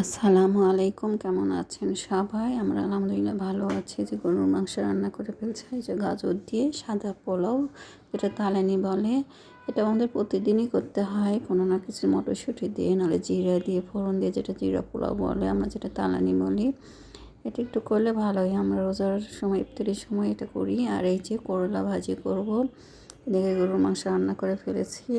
আসসালামু আলাইকুম, কেমন আছেন সবাই? আমরা আলহামদুলিল্লাহ ভালো আছি যে গরুর মাংস রান্না করে ফেলছি। এই যে গাজর দিয়ে সাদা পোলাও, যেটা তালানি বলে, এটা আমাদের প্রতিদিনই করতে হয়। কোনো না কিছু মটরশুঁটি দিয়ে, নাহলে জিরা দিয়ে, ফোড়ন দিয়ে, যেটা জিরা পোলাও বলে, আমরা যেটা তালানি বলি। এটা একটু করলে ভালো হয় আমরা রোজার সময়, ইফতারির সময় এটা করি। আর এই যে করলা ভাজি করব, এদিকে গরুর মাংস রান্না করে ফেলেছি।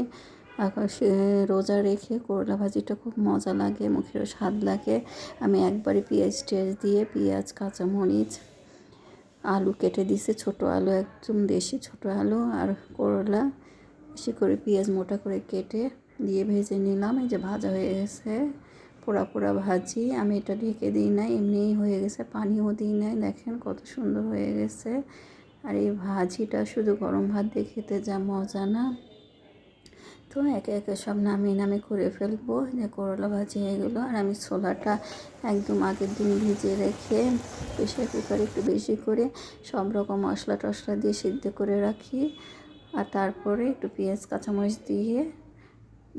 আকাশে রোজা রেখে করলা ভাজিটা খুব মজা লাগে, মুখেরও স্বাদ লাগে। আমি একবারে পেঁয়াজ টেয়াজ দিয়ে পেঁয়াজ, কাঁচামরিচ, আলু কেটে দিছে, ছোট আলু, একদম দেশি ছোট আলু আর করলা। বেশি করে পেঁয়াজ মোটা করে কেটে দিয়ে ভেজে নিলাম। এই যে ভাজা হয়ে গেছে, পোড়া পোড়া ভাজি। আমি এটা ঢেকে দিই নাই, এমনিই হয়ে গেছে, পানিও দিই নাই। দেখেন কত সুন্দর হয়ে গেছে। আর এই ভাজিটা শুধু গরম ভাত দিয়ে খেতে যা মজা না। তো একে একে সব নামিয়ে নামিয়ে করে ফেলব। যে করলা ভাজি এগুলো আর আমি ছোলাটা একদম আগের দিন ভিজিয়ে রেখে প্রেশার কুকারে একটু বেশি করে সব রকম মশলা টশলা দিয়ে সিদ্ধ করে রাখি। আর তারপরে একটু পেঁয়াজ, কাঁচামরিচ দিয়ে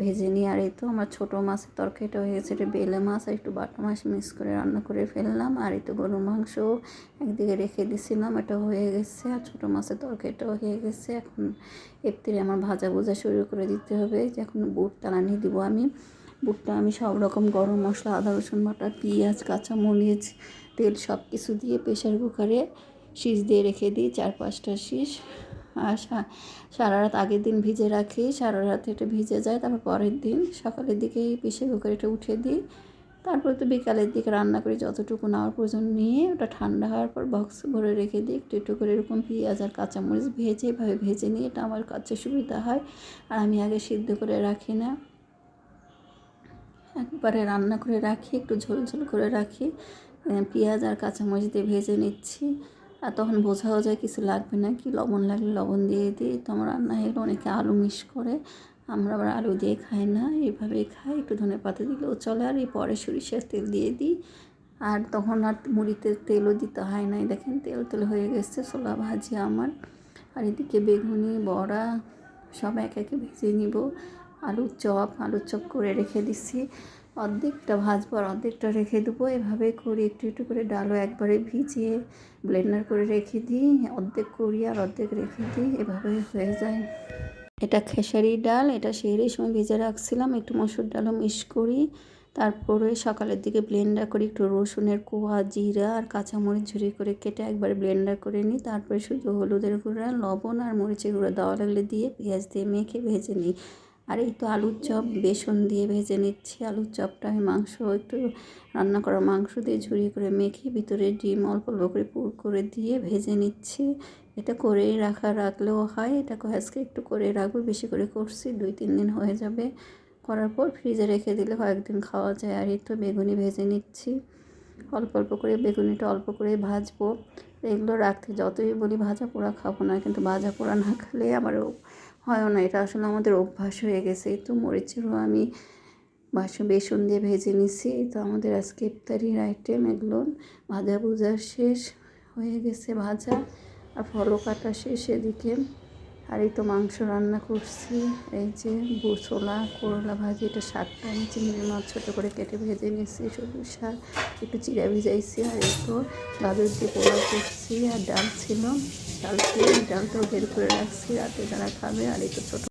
ভেজে নিই। আর এই তো আমার ছোটো মাছের তরকারিটা হয়ে গেছে। এটা বেলে মাছ আর একটু বাটা মাছ মিক্স করে রান্না করে ফেললাম। আর এই তো গরুর মাংস একদিকে রেখে দিছিলাম, এটা হয়ে গেছে। আর ছোটো মাছের তরকারিটাও হয়ে গেছে। এখন এপ্তিরে আমার ভাজা ভুজা শুরু করে দিতে হবে। যে এখন বুট তালানি দিব আমি। বুটটা আমি সব রকম গরম মশলা, আদা, রসুন, বাটা, পেঁয়াজ, কাঁচামরিচ, তেল সব কিছু দিয়ে প্রেশার কুকারে শীষ দিয়ে রেখে দিই। চার পাঁচটা শীষ। সারা রাত আগের দিন ভিজে রাখি, সারা রাত এটা ভিজে যায় তারপর পরের দিন সকালের দিকেই পিসে কুকারিটা উঠে দিই। তারপর তো বিকালের দিকে রান্না করি, যতটুকু নেওয়ার প্রয়োজন নিয়ে ওটা ঠান্ডা হওয়ার পর বক্স ভরে রেখে দিই। একটু একটু করে এরকম পেঁয়াজ আর কাঁচামরিচ ভেজে, এভাবে ভেজে নিয়ে এটা আমার কাছে সুবিধা হয়। আর আমি আগে সিদ্ধ করে রাখি না। একবারে রান্না করে রাখি, একটু ঝোল ঝোল করে রাখি। পেঁয়াজ আর কাঁচামরিচ দিয়ে ভেজে নিচ্ছি। আর তখন বোঝাও যায় কিছু লাগবে না, কি লবণ লাগলে লবণ দিয়ে দিই। তো আমার রান্না হলে অনেকে আলু মিশ করে, আমরা আবার আলু দিয়ে খাই না, এইভাবেই খাই। একটু ধনে পাতা দিলেও চলে, আর এই পরে সরিষার তেল দিয়ে দিই। আর তখন আর মুড়িতে তেলও দিতে হয় নাই, দেখেন তেল তেল হয়ে গেছে, ছোলা ভাজি আমার। আর এদিকে বেগুনি, বড়া, সব এক একে ভেজে নিব। আলুর চপ আলুর চপ করে রেখে দিছি অর্ধেকটা ভাজবো আর অর্ধেকটা রেখে দেবো। এভাবে করি একটু একটু করে ডালও একবারে ভিজিয়ে ব্লেন্ডার করে রেখে দিই। অর্ধেক করি আর অর্ধেক রেখে দিই। এভাবে হয়ে যায়। এটা খেসারি ডাল। এটা সেই সময় ভেজে রাখছিলাম। একটু মসুর ডালও মিশ করি। তারপরে সকালের দিকে ব্লেন্ডার করি একটু রসুনের কোয়া, জিরা আর কাঁচামরিচ ঝুরি করে কেটে একবার ব্লেন্ডার করে নিই। তারপরে শুধু হলুদের গুঁড়া, লবণ আর মরিচের গুঁড়া দেওয়া লাগলে দিয়ে পেঁয়াজ দিয়ে মেখে ভেজে নিই। আর এই তো আলুর চপ, বেসন দিয়ে ভেজে নিচ্ছি। আলুর চপটা আমি মাংস একটু রান্না করা মাংস দিয়ে ঝুরিয়ে করে মেখে ভিতরে ডিম অল্প অল্প করে পুর করে দিয়ে ভেজে নিচ্ছি। এটা করেই রাখা, রাখলেও হয়। এটা আজকে একটু করে রাখব, বেশি করে করছি। দুই, তিন দিন হয়ে যাবে। করার পর ফ্রিজে রেখে দিলে কয়েকদিন খাওয়া যায়। আর এই তো বেগুনি ভেজে নিচ্ছি। অল্প অল্প করে বেগুনিটা অল্প করে ভাজবো। এগুলো রাখতে যতই বলি ভাজা পোড়া খাব না, কিন্তু ভাজা পোড়া না খেলে আমারও হয় না, এটা আসলে আমাদের অভ্যাস হয়ে গেছে। তো মরিচেরও আমি বাসন বেসন দিয়ে ভেজে নিছি। তো আমাদের আজকে ইফতারির আইটেম এগুলো। ভাজা ভুজা শেষ হয়ে গেছে ভাজা, আর ফলও কাটা শেষ এদিকে। আর এই তো মাংস রান্না করছি। এই যে বুসোলা করলা ভাজি, এটা শাকটা আমি চিংড়ি মাছ ছোটো করে কেটে ভেজে নিয়েছি সবুজ শাক, একটু চিড়া ভিজাইছি, আর এই তো গাজর দিয়ে পোলাও করছি, আর ডাল ছিল। খেয়ে ডালটাও বের করে রাখছি রাতে যারা খাবে আর এই তো ছোটো